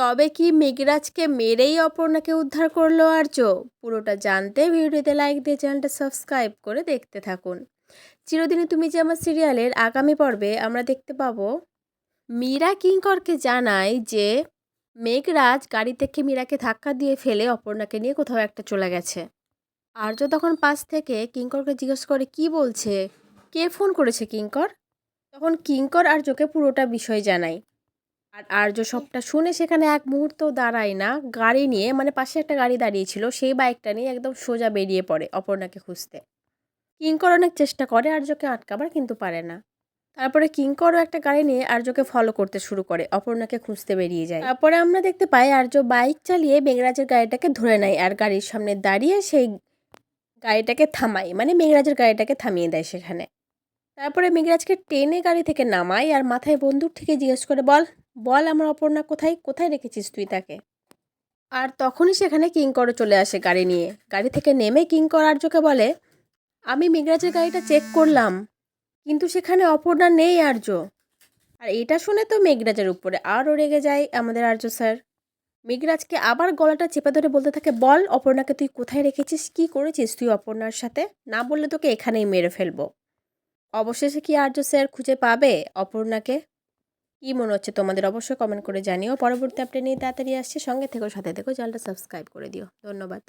তবে কি মেঘরাজকে মেরেই অপর্ণাকে উদ্ধার করল আর্য? পুরোটা জানতে ভিডিওতে লাইক দিয়ে চ্যানেলটা সাবস্ক্রাইব করে দেখতে থাকুন। চিরদিনে তুমি যে আমার সিরিয়ালের আগামী পর্বে আমরা দেখতে পাবো মীরা কিঙ্করকে জানায় যে মেঘরাজ গাড়ি থেকে মীরাকে ধাক্কা দিয়ে ফেলে অপর্ণাকে নিয়ে কোথাও একটা চলে গেছে। আর্য তখন পাশ থেকে কিঙ্করকে জিজ্ঞেস করে, কি বলছে? কে ফোন করেছে কিঙ্কর? তখন কিঙ্কর আর্যকে পুরোটা বিষয় জানায়। আর আর্য সবটা শুনে সেখানে এক মুহূর্ত দাঁড়ায় না। গাড়ি নিয়ে মানে পাশে একটা গাড়ি দাঁড়িয়েছিল, সেই বাইকটা নিয়ে একদম সোজা বেরিয়ে পড়ে অপর্ণাকে খুঁজতে। কিঙ্কর অনেক চেষ্টা করে আর্যকে আটকাবার, কিন্তু পারে না। তারপরে কিঙ্করও একটা গাড়ি নিয়ে আর্যকে ফলো করতে শুরু করে, অপর্ণাকে খুঁজতে বেরিয়ে যায়। তারপরে আমরা দেখতে পাই আর্য বাইক চালিয়ে মেঘরাজের গাড়িটাকে ধরে নেয় আর গাড়ির সামনে দাঁড়িয়ে সেই গাড়িটাকে থামায় মানে মেঘরাজের গাড়িটাকে থামিয়ে দেয় সেখানে। তারপরে মেঘরাজকে টেনে গাড়ি থেকে নামায় আর মাথায় বন্দুক থেকে জিজ্ঞেস করে, বল বল আমার অপর্ণা কোথায়? কোথায় রেখেছিস তুই তাকে? আর তখনই সেখানে কিঙ্করও চলে আসে গাড়ি নিয়ে। গাড়ি থেকে নেমে কিঙ্কর আর্যকে বলে, আমি মেঘরাজের গাড়িটা চেক করলাম, কিন্তু সেখানে অপর্ণা নেই আর্য। আর এটা শুনে তো মেঘরাজের উপরে আরও রেগে যায় আমাদের আর্য স্যার। মেঘরাজকে আবার গলাটা চেপে ধরে বলতে থাকে, বল অপর্ণাকে তুই কোথায় রেখেছিস? কি করেছিস তুই অপর্ণার সাথে? না বললে তোকে এখানেই মেরে ফেলব। অবশেষে কি আর্য স্যার খুঁজে পাবে অপর্ণাকে? কি মনে হচ্ছে তোমাদের অবশ্যই কমেন্ট করে জানিও। পরবর্তী আপডেট নিয়ে তাড়াতাড়ি আসছে। সঙ্গে থেকো, সাথে থেকো, চ্যানেলটা সাবস্ক্রাইব করে দিও। ধন্যবাদ।